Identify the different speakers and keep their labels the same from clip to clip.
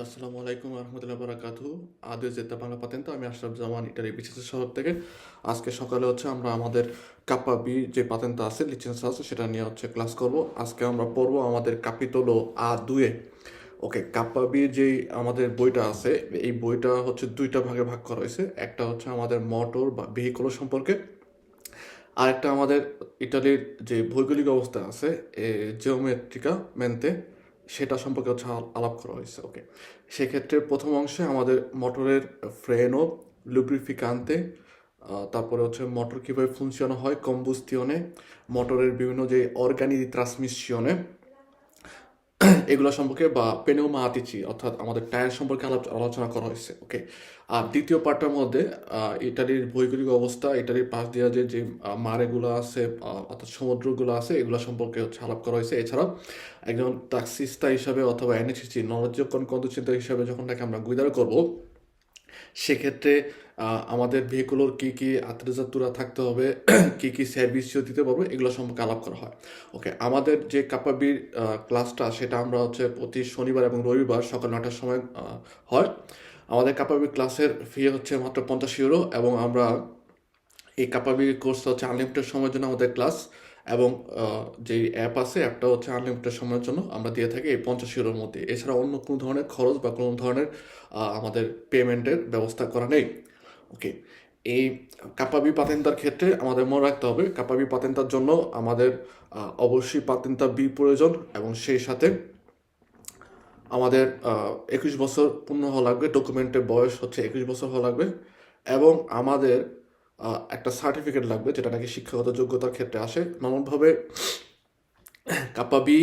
Speaker 1: আসসালামু আলাইকুম রহমতুল্লাহ বারাকাতু আদে জেদ্দা বাংলা পাতেন তো আমি আশরাফ জামান, ইটালি বিশেষ শহর থেকে। আজকে সকালে হচ্ছে আমরা আমাদের কাপ্পা বি যে পাতেনটা আছে লিচেন্স আছে সেটা নিয়ে হচ্ছে ক্লাস করব। আজকে আমরা পড়ব আমাদের কাপিতলো আ দুয়ে। ওকে, কাপ্পা বি যে আমাদের বইটা আছে, এই বইটা হচ্ছে দুইটা ভাগে ভাগ করা হয়েছে। একটা হচ্ছে আমাদের মোটর বা ভেহিকল সম্পর্কে, আরেকটা আমাদের ইটালির যে ভৌগোলিক অবস্থা আছে জিওমেট্রিকা মেনতে সেটা সম্পর্কে হচ্ছে আলাপ করা হয়েছে ওকে সেক্ষেত্রে প্রথম অংশে আমাদের মোটরের ফ্রেনও লুব্রিফিকান্তে তারপরে হচ্ছে মোটর কীভাবে ফুনশিয়ানো হয় কম্বুস্তিয়নে মোটরের বিভিন্ন যে অর্গানিক ট্রান্সমিশনে এগুলো সম্পর্কে বা পেনেউমা আতিচি অর্থাৎ আমাদের টায়ার সম্পর্কে আলাপ আলোচনা করা হয়েছে ওকে আর দ্বিতীয় পার্টটার মধ্যে ইটালির ভৌগোলিক অবস্থা, ইটালির পাশ দিয়া যে যে মারেগুলো আছে অর্থাৎ সমুদ্রগুলো আছে, এগুলো সম্পর্কে হচ্ছে আলাপ করা হয়েছে। এছাড়াও একজন ট্যাক্সিস্তা হিসাবে অথবা এনএসিসি নলেজ কন্দ চিন্তা হিসাবে যখন তাকে আমরা গুইদার করব সেক্ষেত্রে আমাদের ভেহিকুলোর কী কী আত্মজাতুরা থাকতে হবে, কী কী সার্ভিসও দিতে পারব, এগুলো সম্পর্কে আলাপ করা হয়। ওকে আমাদের যে কাপাবির ক্লাসটা সেটা আমরা হচ্ছে প্রতি শনিবার এবং রবিবার সকাল নটার সময় হয়। আমাদের কাপাবি ক্লাসের ফি হচ্ছে মাত্র পঞ্চাশ ইউরো এবং আমরা এই কাপাবি কোর্সটা হচ্ছে আনলিমিটেড সময়ের জন্য আমাদের ক্লাস এবং যে অ্যাপ আছে অ্যাপটা হচ্ছে আনলিমিটেড সময়ের জন্য আমরা দিয়ে থাকি এই পঞ্চাশ ইউরোর মধ্যে। এছাড়া অন্য কোনো ধরনের খরচ বা কোনো ধরনের আমাদের পেমেন্টের ব্যবস্থা করা নেই। ওকে এই কাপাবি পাতেন্তার ক্ষেত্রে আমাদের মনে রাখতে হবে, কাপাবি পাতেন্তার জন্য আমাদের অবশ্যই পাতেন্তা বি প্রয়োজন এবং সেই সাথে আমাদের একুশ বছর পূর্ণ হওয়া লাগবে ডকুমেন্টের বয়স হচ্ছে একুশ বছর হওয়া লাগবে এবং আমাদের একটা সার্টিফিকেট লাগবে যেটা নাকি শিক্ষাগত যোগ্যতার ক্ষেত্রে আসে। নর্মালভাবে কাপাবি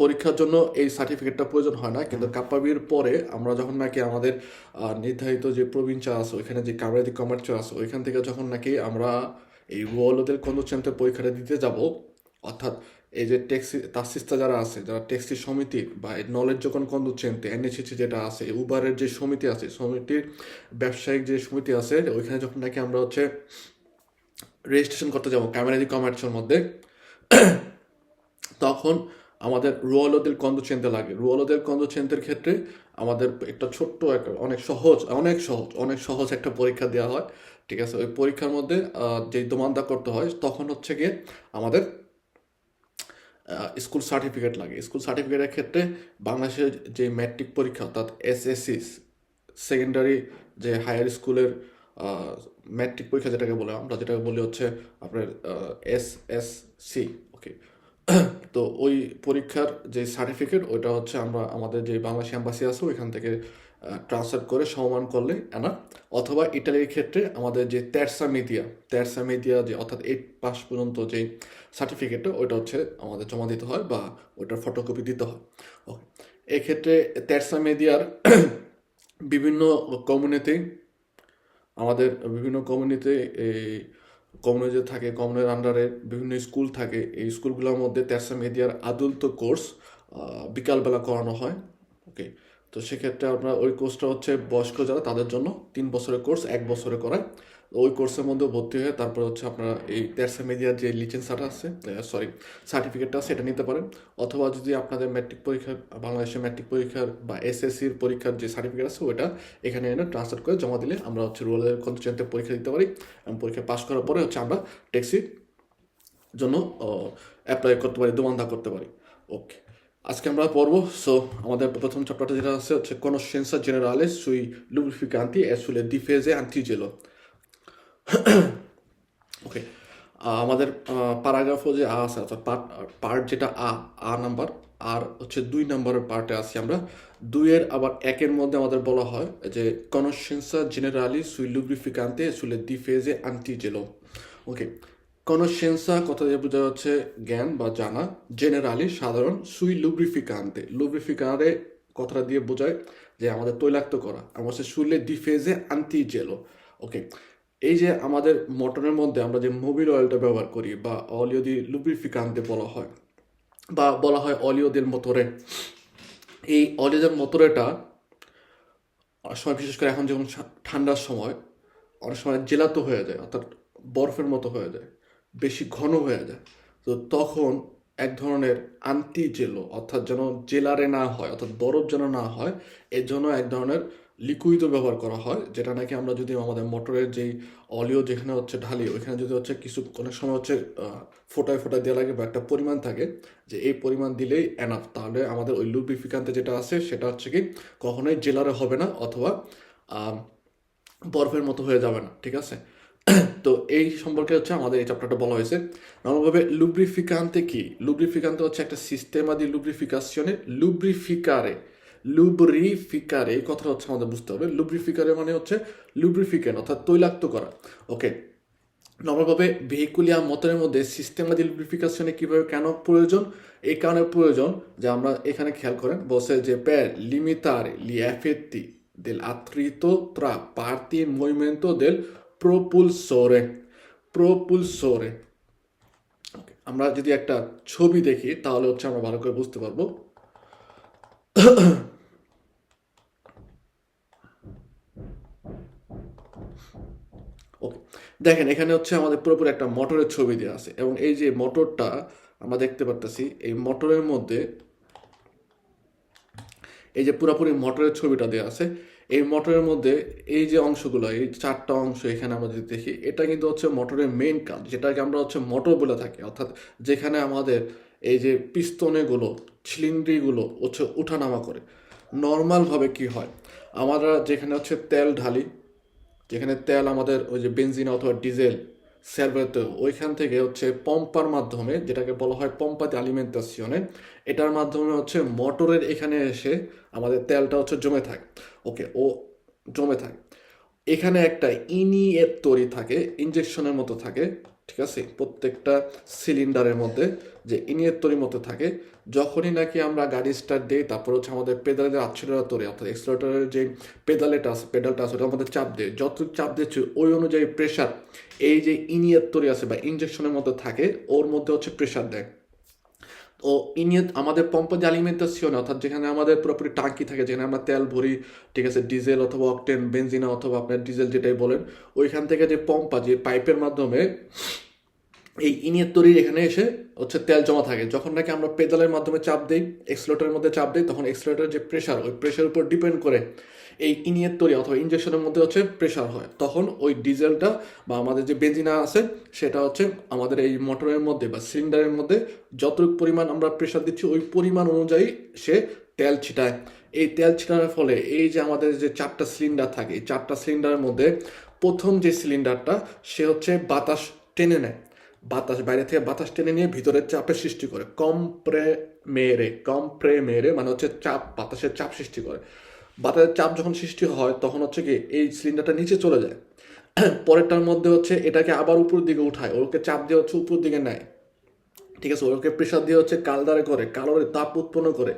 Speaker 1: পরীক্ষার জন্য এই সার্টিফিকেটটা প্রয়োজন হয় না। কিন্তু কাপাবির পরে আমরা যখন নাকি আমাদের নির্ধারিত যে প্রবীণচা আছে ওইখানে যে কামরাদি কমার্চ আছে ওইখান থেকে যখন নাকি আমরা এই ওয়ার্ল্ডের চ্যান্টের পরীক্ষাটা দিতে যাব অর্থাৎ এই যে ট্যাক্সি তাসিস্তা যারা আছে, যারা ট্যাক্সি সমিতি বা নলেজ যখন কন্ডোচেন্টে এনএসিসি যেটা আছে উবারের যে সমিতি আছে সমিতির ব্যবসায়িক যে সমিতি আছে, ওইখানে যখন নাকি আমরা হচ্ছে রেজিস্ট্রেশন করতে যাব কামেরাদি কমার্চের মধ্যে, তখন আমাদের রুয়ালোদের কন্দচেন্তে লাগে। রুয়ালোদের কন্দচেন্তের ক্ষেত্রে আমাদের একটা ছোট্ট একটা অনেক সহজ অনেক সহজ অনেক সহজ একটা পরীক্ষা দেওয়া হয়, ঠিক আছে? ওই পরীক্ষার মধ্যে যেই দোমানদা করতে হয়, তখন হচ্ছে গিয়ে আমাদের স্কুল সার্টিফিকেট লাগে। স্কুল সার্টিফিকেটের ক্ষেত্রে বাংলাদেশের যে ম্যাট্রিক পরীক্ষা, অর্থাৎ এসএসসি সেকেন্ডারি যে হায়ার স্কুলের ম্যাট্রিক পরীক্ষা যেটাকে বলে, আমরা যেটাকে বলি হচ্ছে আপনার এস এস সি ওকে তো ওই পরীক্ষার যে সার্টিফিকেট ওইটা হচ্ছে আমরা, আমাদের যে বাংলাদেশ অ্যাম্বাসি আছে, ওইখান থেকে ট্রান্সফার করে সমমান করলে এনা অথবা ইটালির ক্ষেত্রে আমাদের যে তেরসা মিডিয়া তেরসা মিডিয়া যে অর্থাৎ এইট পাস পর্যন্ত যে সার্টিফিকেটটা ওইটা হচ্ছে আমাদের জমা দিতে হয় বা ওইটার ফটোকপি দিতে হয়। ওকে এক্ষেত্রে তেরসা মিডিয়ার বিভিন্ন কমিউনিটি আমাদের বিভিন্ন কমিউনিতে এই কমিউনিটি থাকে কমিউনিটির আন্ডারে বিভিন্ন স্কুল থাকে, এই স্কুলগুলোর মধ্যে তেরসা মিডিয়ার আদুলত কোর্স বিকালবেলা করানো হয়। ওকে তো সেক্ষেত্রে আপনার ওই কোর্সটা হচ্ছে বয়স্ক যারা, তাদের জন্য তিন বছরের কোর্স এক বছরে করায়। ওই কোর্সের মধ্যে ভর্তি হয়ে তারপর হচ্ছে আপনারা এই তেরসা মিডিয়ার যে লিচেন্সাটা আছে সরি সার্টিফিকেটটা সেটা নিতে পারেন। অথবা যদি আপনাদের ম্যাট্রিক পরীক্ষার বাংলাদেশের ম্যাট্রিক পরীক্ষার বা এসএসসির পরীক্ষার যে সার্টিফিকেট আছে ওটা এখানে এনে ট্রান্সফার করে জমা দিলে আমরা হচ্ছে রুরালের কন্ট্রিতে পরীক্ষা দিতে পারি এবং পরীক্ষা পাস করার পরে হচ্ছে আমরা ট্যাক্সির জন্য অ্যাপ্লাই করতে পারি দোমান্দা করতে পারি। ওকে আজকে আমরা পড়ব সো আমাদের প্রথম চ্যাপ্টারটা যেটা আছে হচ্ছে conoscenza generale sui lubrificanti e sulle difese antigelo. ওকে আমাদের প্যারাগ্রাফও যে আ আছে, অর্থাৎ পার্ট পার্ট যেটা আ আ নাম্বার আর হচ্ছে দুই নম্বরের পার্টে আছি আমরা। দুইয়ের আবার একের মধ্যে আমাদের বলা হয় যে conoscenza generali sui lubrificanti e sulle difese antigelo ওকে conoscenza কথা দিয়ে বোঝা যাচ্ছে জ্ঞান বা জানা। জেনারেলি সাধারণ সুই লুব্রিফিকান্তে লুব্রিফিকারে কথাটা দিয়ে বোঝায় যে আমাদের তৈলাক্ত করা। আমার হচ্ছে সুইলে ডিফেজে আন্টি জেলো ওকে এই যে আমাদের মোটরের মধ্যে আমরা যে মোবিল অয়েলটা ব্যবহার করি বা অলিও দি লুব্রিফিকান্তে বলা হয়, বা বলা হয় অলিও del মোটরে এই অলিও del মোটরেটা অনেক সময় বিশেষ করে এখন যেমন ঠা- ঠান্ডার সময়, অনেক সময় জেলাতো হয়ে যায়, অর্থাৎ বরফের মতো হয়ে যায়। বেশি ঘন হয়ে যায়। তো তখন এক ধরনের আন্টি জেলো অর্থাৎ যেন জেলারে না হয়, অর্থাৎ বরফ যেন না হয়, এর জন্য এক ধরনের লিকুইডও ব্যবহার করা হয়, যেটা নাকি আমরা যদি আমাদের মোটরের যেই অলিও যেখানে হচ্ছে ঢালি, ওইখানে যদি হচ্ছে কিছু, অনেক সময় হচ্ছে ফোটায় ফোটায় দেওয়া লাগে বা একটা পরিমাণ থাকে, যে এই পরিমাণ দিলেই এনাফ তাহলে আমাদের ওই লুব্রিফিকান্তে যেটা আছে, সেটা হচ্ছে কি, কখনোই জেলারে হবে না, অথবা বরফের মতো হয়ে যাবে না, ঠিক আছে? তো এই সম্পর্কে হচ্ছে আমাদের এই চ্যাপ্টারটা বলা হয়েছে। নর্মালভাবে লুব্রিফিকান্তে কি? লুব্রিফিকান্তে হচ্ছে একটা সিস্টেমা দি লুব্রিফিকাশনে লুব্রিফিকারে লুব্রিফিকারে এই কথাটা হচ্ছে আমাদের বুঝতে হবে। লুব্রিফিকারে মানে হচ্ছে লুব্রিফিকেন্ট অর্থাৎ তৈলাক্ত করা। ওকে নর্মালভাবে ভেহিকুলিয়া মোটরের মধ্যে সিস্টেমা দি লুব্রিফিকেশনে কীভাবে কেন প্রয়োজন? এই কারণে প্রয়োজন যে আমরা এখানে খেয়াল করেন বসে যে প্যার limitare gli effetti dell'attrito tra parti in del propulsore Okay, আমরা যদি একটা ছবি দেখি তাহলে হচ্ছে আমরা ভালো করে বুঝতে পারব। ওকে দেখেন এখানে হচ্ছে আমাদের পুরোপুরি একটা মোটরের ছবি দেওয়া আছে এবং এই যে মোটরটা আমরা দেখতে পারতেছি এই মোটরের মধ্যে এই যে পুরোপুরি মোটরের ছবিটা দেওয়া আছে এই মোটরের মধ্যে এই যে অংশগুলো, এই চারটা অংশ এখানে আমরা যদি দেখি, এটা কিন্তু হচ্ছে মোটরের মেইন কাজ, যেটাকে আমরা হচ্ছে মোটর বলে থাকি। অর্থাৎ যেখানে আমাদের এই যে পিস্তনেগুলো, ছিলিন্ড্রিগুলো হচ্ছে উঠানামা করে। নর্মালভাবে কি হয়? আমরা যেখানে হচ্ছে তেল ঢালি, যেখানে তেল আমাদের ওই যে বেনজিন অথবা ডিজেল সার্ভেতে ওইখান থেকে হচ্ছে পম্পার মাধ্যমে, যেটাকে বলা হয় পম্পা de alimentazione, এটার মাধ্যমে হচ্ছে মোটরের এখানে এসে আমাদের তেলটা হচ্ছে জমে থাকে। ওকে, ও জমে থাকে। এখানে একটা ইনিয়েত্তরি থাকে ইঞ্জেকশনের মতো থাকে। ঠিক আছে? প্রত্যেকটা সিলিন্ডারের মধ্যে যে ইনিয়েত্তরির মতো থাকে, যখনই নাকি আমরা গাড়ি স্টার্ট দিই, তারপর হচ্ছে আমাদের পেদালের যে তৈরি অর্থাৎ এক্সলেটরের যে পেদালেটা আছে পেডালটা আছে ওটা আমাদের চাপ দেয়। যত চাপ দিচ্ছে, ওই অনুযায়ী প্রেশার এই যে ইনিয়েত্তরি আছে বা ইঞ্জেকশনের মধ্যে থাকে, ওর মধ্যে হচ্ছে প্রেশার দেয়। ও ইনিয়েত আমাদের পম্প যে আলিমেন্টাসিয়ন অর্থাৎ যেখানে আমাদের পুরোপুরি টাঙ্কি থাকে, যেখানে আমরা তেল ভরি, ঠিক আছে ডিজেল অথবা অকটেন বেঞ্জিনা অথবা আপনার ডিজেল যেটাই বলেন, ওইখান থেকে যে পম্পা, যে পাইপের মাধ্যমে এই ইনিয়েত্তরির এখানে এসে হচ্ছে তেল জমা থাকে। যখন নাকি আমরা পেদালের মাধ্যমে চাপ দিই এক্সলেটারের মধ্যে চাপ দিই, তখন এক্সলেটারের যে প্রেশার ওই প্রেশারের উপর ডিপেন্ড করে এই ইনিয়েত্তরি অথবা ইঞ্জেকশনের মধ্যে হচ্ছে প্রেশার হয়। তখন ওই ডিজেলটা বা আমাদের যে বেঞ্জিনা আছে, সেটা হচ্ছে আমাদের এই মোটরের মধ্যে বা সিলিন্ডারের মধ্যে যতটুকু পরিমাণ আমরা প্রেশার দিচ্ছি, ওই পরিমাণ অনুযায়ী সে তেল ছিটায়। এই তেল ছিটানোর ফলে এই যে আমাদের যে চারটা সিলিন্ডার থাকে, এই চারটা সিলিন্ডারের মধ্যে প্রথম যে সিলিন্ডারটা সে হচ্ছে বাতাস টেনে নেয়। বাতাস, বাইরে থেকে বাতাস টেনে নিয়ে ভিতরে চাপের সৃষ্টি করে। কমপ্রে মেরে কমপ্রে মেরে মানে হচ্ছে চাপ, বাতাসের চাপ সৃষ্টি করে। বাতাসের চাপ যখন সৃষ্টি হয়, তখন হচ্ছে কি এই সিলিন্ডারটা নিচে চলে যায়। পরেরটার মধ্যে হচ্ছে এটাকে আবার উপর দিকে উঠায়। ওকে চাপ দিয়ে হচ্ছে উপর দিকে নেয়। ঠিক আছে? ওকে প্রেশার দিয়ে হচ্ছে কালদারে করে কালোরে তাপ উৎপন্ন করে।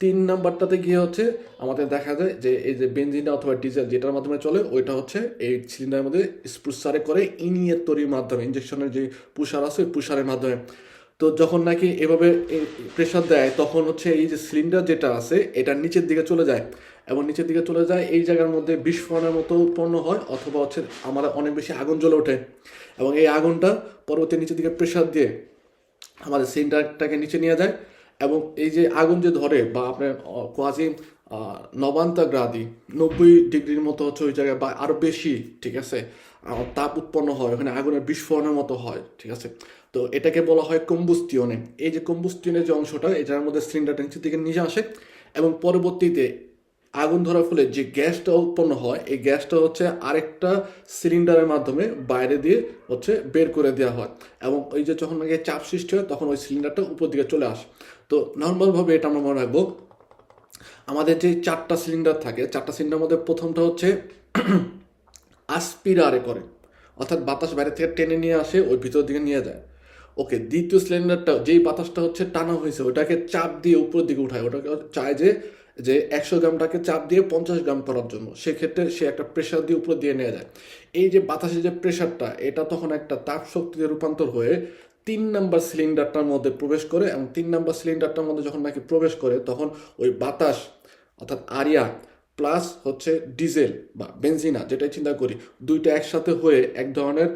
Speaker 1: তিন নাম্বারটাতে গিয়ে হচ্ছে আমাদের দেখা যায় যে এই যে বেঞ্জিন অথবা ডিজেল যেটার মাধ্যমে চলে, ওইটা হচ্ছে এই সিলিন্ডারের মধ্যে স্প্রুসারে করে ইনিয়ের তৈরির মাধ্যমে ইঞ্জেকশনের যে পুষার আছে, ওই পুষারের মাধ্যমে। তো যখন নাকি এভাবে প্রেশার দেয়, তখন হচ্ছে এই যে সিলিন্ডার যেটা আছে, এটা নিচের দিকে চলে যায়। এবং নিচের দিকে চলে যায়, এই জায়গার মধ্যে বিস্ফোরণের মতো উৎপন্ন হয় অথবা হচ্ছে আমার অনেক বেশি আগুন জ্বলে ওঠে। এবং এই আগুনটা পরবর্তী নিচের দিকে প্রেশার দিয়ে আমাদের সিলিন্ডারটাকে নিচে নিয়ে যায় এবং এই যে আগুন যে ধরে বা আপনার কোয়াজি নবান্তা গ্রাদি নব্বই ডিগ্রির মতো হচ্ছে ওই জায়গায় বা আরও বেশি, ঠিক আছে তাপ উৎপন্ন হয়, ওখানে আগুনের বিস্ফোরণের মতো হয়, ঠিক আছে। তো এটাকে বলা হয় কম্বুস্তিয়নে। এই যে কম্বুস্টিয়নের যে অংশটা, এটার মধ্যে সিলিন্ডারটা নিচের দিকে নিচে আসে এবং পরবর্তীতে আগুন ধরার ফলে যে গ্যাসটা উৎপন্ন হয়, এই গ্যাসটা হচ্ছে আরেকটা সিলিন্ডারের মাধ্যমে বাইরে দিয়ে হচ্ছে বের করে দেওয়া হয়। এবং ওই যে যখন নাকি চাপ সৃষ্টি হয়, তখন ওই সিলিন্ডারটা উপর দিকে চলে আসে। তো নর্মালভাবে এটা আমরা মনে রাখব, আমাদের যে চারটা সিলিন্ডার থাকে, চারটা সিলিন্ডার মধ্যে প্রথমটা হচ্ছে আসপিরারে করে। অর্থাৎ বাতাস বাইরে থেকে টেনে নিয়ে আসে, ওই ভিতর দিকে নিয়ে যায়। ওকে, দ্বিতীয় সিলিন্ডারটা, যেই বাতাসটা হচ্ছে টানা হয়েছে, ওটাকে চাপ দিয়ে উপরের দিকে উঠায়। ওটাকে চায় যে যে একশো গ্রামটাকে চাপ দিয়ে পঞ্চাশ গ্রাম করার জন্য, সেক্ষেত্রে সে একটা প্রেশার দিয়ে উপরে দিয়ে নেওয়া যায়। এই যে বাতাসের যে প্রেশারটা এটা তখন একটা তাপ শক্তিতে রূপান্তর হয়ে তিন নাম্বার সিলিন্ডারটার মধ্যে প্রবেশ করে এবং তিন নাম্বার সিলিন্ডারটার মধ্যে যখন নাকি প্রবেশ করে, তখন ওই বাতাস, অর্থাৎ আরিয়া প্লাস হচ্ছে ডিজেল বা বেনজিনা যেটাই চিন্তা করি, দুইটা একসাথে হয়ে এক ধরনের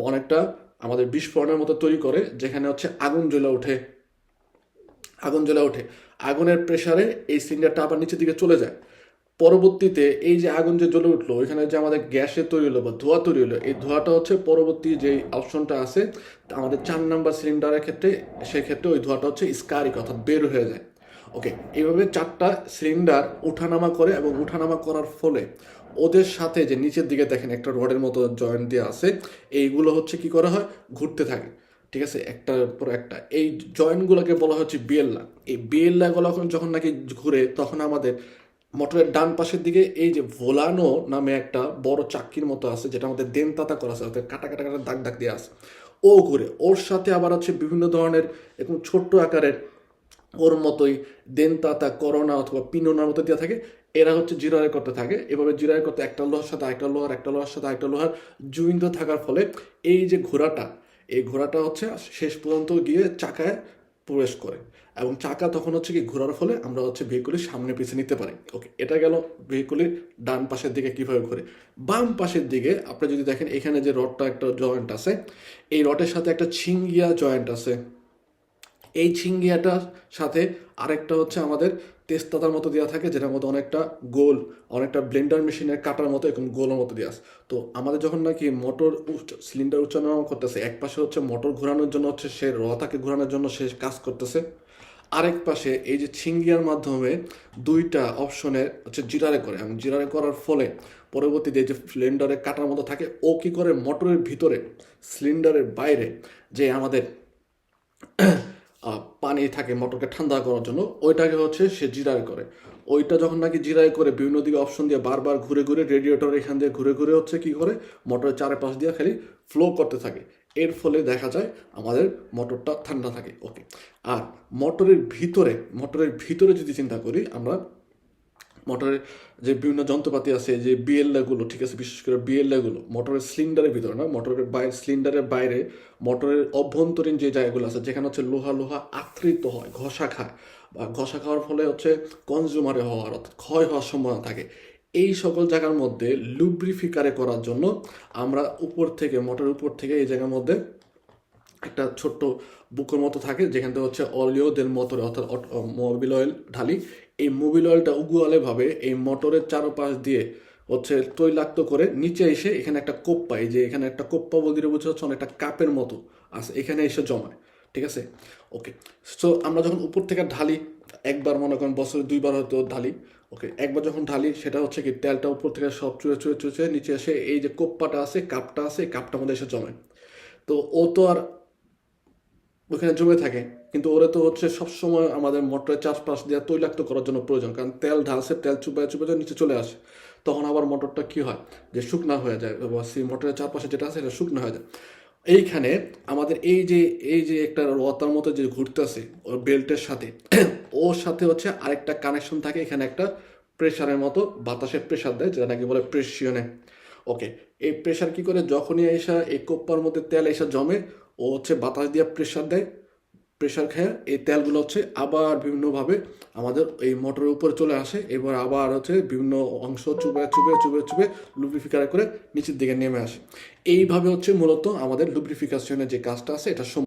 Speaker 1: অনেকটা আমাদের বিস্ফোরণের মতো তৈরি করে, যেখানে হচ্ছে আগুন জ্বলে ওঠে। আগুন জ্বলে ওঠে। আগুনের প্রেসারে এই সিলিন্ডারটা আবার নিচের দিকে চলে যায়। পরবর্তীতে এই যে আগুন যে জ্বলে উঠল এখানে যে আমাদের গ্যাসে তৈরি হলো বা ধোঁয়া তৈরি হলো, এই ধোঁয়াটা হচ্ছে পরবর্তী যে অপশনটা আছে, আমাদের চার নাম্বার সিলিন্ডারের ক্ষেত্রে সেক্ষেত্রে ওই ধোঁয়াটা হচ্ছে স্কারিক অর্থাৎ বের হয়ে যায়। ওকে, এইভাবে চারটা সিলিন্ডার উঠানামা করে এবং উঠানামা করার ফলে ওদের সাথে যে নিচের দিকে দেখেন একটা রডের মতো জয়েন্ট দেওয়া আছে, এইগুলো হচ্ছে কি করা হয়? ঘুরতে থাকে। ঠিক আছে? একটার পর একটা। এই জয়েন্টগুলোকে বলা হচ্ছে বিয়েল্লা এই বিয়েল্লাগুলো যখন যখন নাকি ঘুরে, তখন আমাদের মোটরের ডান পাশের দিকে এই যে ভোলানো নামে একটা বড় চাক্কির মতো আছে, যেটা আমাদের দেনতাতা করা আছে অর্থাৎ কাটা কাটা কাটা দাগ দাগ দিয়ে আছে। ও ঘুরে। ওর সাথে আবার হচ্ছে বিভিন্ন ধরনের এরকম ছোট্ট আকারের ওর মতোই দেনতাতা, করোনা অথবা পিনোনার মতো দেওয়া থাকে। এরা হচ্ছে জিরায় করতে থাকে। এভাবে জিরায় করতে একটা লোহার সাথে একটা লোহার একটা লোহার সাথে একটা লোহার জুইন্ত থাকার ফলে এই যে ঘোড়াটা এই ঘোড়াটা হচ্ছে শেষ পর্যন্ত গিয়ে চাকায় প্রবেশ করে। এবং চাকা তখন হচ্ছে কি ঘোরার ফলে আমরা হচ্ছে ভেহিকুলের সামনে পিছিয়ে নিতে পারি। ওকে এটা গেল ভেহিকুলের ডান পাশের দিকে কীভাবে ঘুরে। বাম পাশের দিকে আপনি যদি দেখেন এখানে যে রডটা একটা জয়েন্ট আছে, এই রডের সাথে একটা ছিঙ্গিয়া জয়েন্ট আছে। এই ছিঙ্গিয়াটার সাথে আরেকটা হচ্ছে আমাদের তেজপাতার মতো দেওয়া থাকে, যেটার মধ্যে অনেকটা গোল, অনেকটা ব্লেন্ডার মেশিনের কাটার মতো এরকম গোলের মতো দেওয়া তো আমাদের যখন নাকি মোটর সিলিন্ডার উচ্চারণ করতেছে, এক পাশে হচ্ছে মোটর ঘোরানোর জন্য হচ্ছে সে রতাকে ঘোরানোর জন্য সে কাজ করতেছে, আরেক পাশে এই যে ছিঙ্গিয়ার মাধ্যমে দুইটা অপশনে হচ্ছে জিরারে করে, এবং জিরারে করার ফলে পরবর্তীতে যে সিলিন্ডারে কাটার মতো থাকে, ও কি করে মোটরের ভিতরে, সিলিন্ডারের বাইরে যে আমাদের পানি থাকে মটরকে ঠান্ডা করার জন্য, ওইটাকে হচ্ছে সে জিরাই করে। ওইটা যখন নাকি জিরাই করে বিভিন্ন দিকে অপশন দিয়ে বারবার ঘুরে ঘুরে রেডিয়েটর এখান দিয়ে ঘুরে ঘুরে হচ্ছে কি করে, মটরের চারপাশ দিয়ে খালি ফ্লো করতে থাকে। এর ফলে দেখা যায় আমাদের মটরটা ঠান্ডা থাকে। ওকে আর মটরের ভিতরে মটরের ভিতরে যদি চিন্তা করি আমরা মোটরের যে বিভিন্ন যন্ত্রপাতি আছে, যে বিএলগুলো ঠিক আছে, বিশেষ করে বিএলগুলো মোটরের সিলিন্ডারের ভিতরে না, মোটরের বাইরে সিলিন্ডারের বাইরে মোটরের অভ্যন্তরীণ যে জায়গাগুলো আছে, যেখানে হচ্ছে লোহা লোহা আকৃত হয়, ঘষা খায় বা ঘষা খাওয়ার ফলে হচ্ছে কনজিউমারে হওয়ার অর্থাৎ ক্ষয় হওয়ার সম্ভাবনা থাকে। এই সকল জায়গার মধ্যে লুব্রিফিকারে করার জন্য আমরা উপর থেকে, মোটরের উপর থেকে এই জায়গার মধ্যে একটা ছোট্ট বুকের মতো থাকে, যেখান থেকে হচ্ছে অলিও দেন মোটরে অর্থাৎ মোবিল অয়েল ঢালি। এই মোবিল অয়েলটা উগুয়ালে ভাবে এই মোটরের চারপাশ দিয়ে হচ্ছে তৈলাক্ত করে নিচে এসে এখানে একটা কোপ পাই যে এখানে একটা কোপ্পা বলতে বুঝতে হচ্ছে অনেকটা কাপের মতো আছে এখানে এসে জমায়, ঠিক আছে? ওকে সো আমরা যখন উপর থেকে ঢালি, একবার মনে করেন বছরে দুইবার হয়তো ঢালি ওকে একবার যখন ঢালি, সেটা হচ্ছে কি তেলটা উপর থেকে সব চুয়ে চুয়ে চুয়ে নিচে এসে এই যে কোপ্পাটা আছে, কাপটা আছে, এই কাপটার মধ্যে এসে জমে তো ও তো আর ওখানে জমে থাকে। কিন্তু ওরা তো হচ্ছে সবসময় আমাদের মোটরের চারপাশ দিয়ে তৈলাক্ত করার জন্য প্রয়োজন, কারণ তেল ঢালছে, তেল চুপায় চুপায় নিচে চলে আসে। তখন আবার মোটরটা কি হয়? যে শুকনা হয়ে যায়, বা সেই মোটরের চারপাশে যেটা আছে সেটা শুকনো হয়ে যায়। এইখানে আমাদের এই যে এই যে একটা রতার মতো যে ঘুরতেছে ওর বেল্টের সাথে, ওর সাথে হচ্ছে আরেকটা কানেকশন থাকে, এখানে একটা প্রেশারের মতো বাতাসের প্রেশার দেয়, যেটা নাকি বলে প্রেশিয়নে ওকে এই প্রেশার কি করে? যখনই এসা এই কোপ্পার মধ্যে তেল এসে জমে ও হচ্ছে বাতাস দিয়ে প্রেশার দেয় প্রেশার খেয়ে এই তেলগুলো হচ্ছে আবার বিভিন্নভাবে আমাদের এই মোটরের উপরে চলে আসে, এবার আবার হচ্ছে বিভিন্ন অংশ চুবে চুবে চুবে চুপে লুব্রিফিকার করে নিচের দিকে নেমে আসে। এইভাবে হচ্ছে মূলত আমাদের লুব্রিফিকেশনের যে কাজটা আছে, এটা